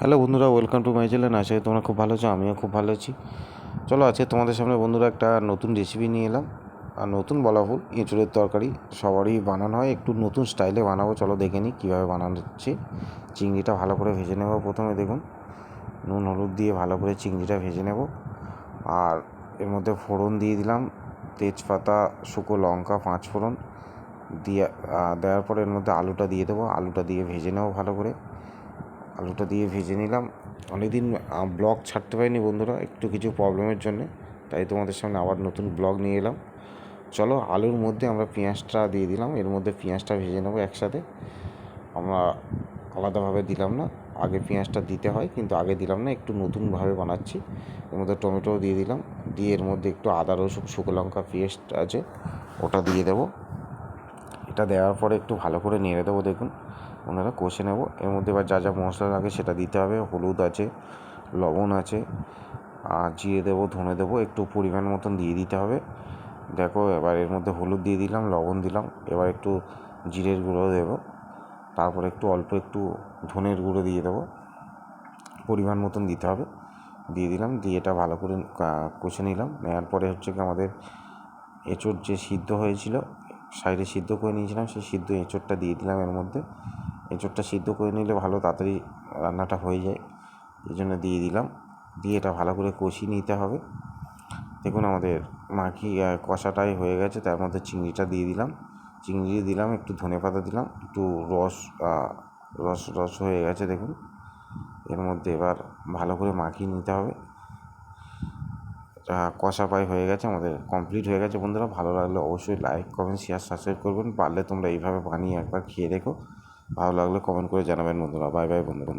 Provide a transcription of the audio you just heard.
Hello বন্ধুরা welcome to my channel আশা করি তোমরা খুব ভালো আছো, আমিও খুব ভালো আছি। চলো আজকে তোমাদের সামনে বন্ধুরা একটা নতুন রেসিপি নিয়ে এলাম। আর নতুন বলা ভুল এঁচুড়ের তরকারি সবারই বানানো হয়। একটু নতুন স্টাইলে বানাবো, চলো দেখে নিই কীভাবে বানানো হচ্ছে চিংড়িটা ভালো করে ভেজে নেব প্রথমে, দেখুন। নুন, হলুদ দিয়ে ভালো করে চিংড়িটা ভেজে নেব। আর এর মধ্যে ফোড়ন দিয়ে দিলাম। তেজপাতা শুকো লঙ্কা, পাঁচ ফোড়ন। দিয়ে দেওয়ার পরে এর মধ্যে আলুটা দিয়ে দেবো। আলুটা দিয়ে ভেজে নেব ভালো করে। আলুটা দিয়ে ভেজে নিলাম। অনেকদিন ব্লগ ছাড়তে পারিনি বন্ধুরা, একটু কিছু প্রবলেমের জন্যে, তাই তোমাদের সামনে আবার নতুন ব্লগ নিয়ে এলাম। চলো, আলুর মধ্যে আমরা পেঁয়াজটা দিয়ে দিলাম, এর মধ্যে পেঁয়াজটা ভেজে নেব একসাথে। আমরা আলাদাভাবে দিলাম না, আগে পেঁয়াজটা দিতে হয়, কিন্তু আগে দিলাম না, একটু নতুনভাবে বানাচ্ছি। এর মধ্যে টমেটো দিয়ে দিলাম, দিয়ে এর মধ্যে একটু আদা, রসুন, শুকনো লঙ্কা, পেস্ট আছে, ওটা দিয়ে দেবো। এটা দেওয়ার পরে একটু ভালো করে নেড়ে দেবো, দেখুন। ওনারা কষে নেব। এর মধ্যে এবার যা যা মশলা লাগে সেটা দিতে হবে। হলুদ আছে, লবণ আছে, আর জিরে দেবো, ধনে দেবো, একটু পরিমাণ মতন দিয়ে দিতে হবে। দেখো, এবার এর মধ্যে হলুদ দিয়ে দিলাম, লবণ দিলাম, এবার একটু জিরের গুঁড়ো দেবো। তারপর একটু অল্প একটু ধনের গুঁড়ো দিয়ে দেবো। পরিমাণ মতন দিতে হবে। দিয়ে দিলাম, দিয়ে এটা ভালো করে কষে নিলাম। নেওয়ার পরে হচ্ছে কি আমাদের এঁচোড় যে সিদ্ধ হয়েছিল সাইডে সিদ্ধ করে নিয়েছিলাম, সেই সিদ্ধ এঁচোড়টা দিয়ে দিলাম এর মধ্যে। এঁচোড়টা সিদ্ধ করে নিলে ভালো তাড়াতাড়ি রান্নাটা হয়ে যায়, এই জন্য দিয়ে দিলাম। দিয়ে এটা ভালো করে কষিয়ে নিতে হবে। দেখুন আমাদের মাখি কষাটাই হয়ে গেছে, তার মধ্যে চিংড়িটা দিয়ে দিলাম। চিংড়ি দিলাম, একটু ধনে পাতা দিলাম, একটু রস রস রস হয়ে গেছে দেখুন। এর মধ্যে এবার ভালো করে মাখিয়ে নিতে হবে। কষা প্রায় হয়ে গেছে, আমাদের কমপ্লিট হয়ে গেছে বন্ধুরা। ভালো লাগলে অবশ্যই লাইক কমেন্ট শেয়ার সাবস্ক্রাইব করবেন। পারলে তোমরা এইভাবে বানিয়ে একবার খেয়ে দেখো। ভালো লাগলে কমেন্ট করে জানাবেন বন্ধুরা। বাই বাই বন্ধুরা।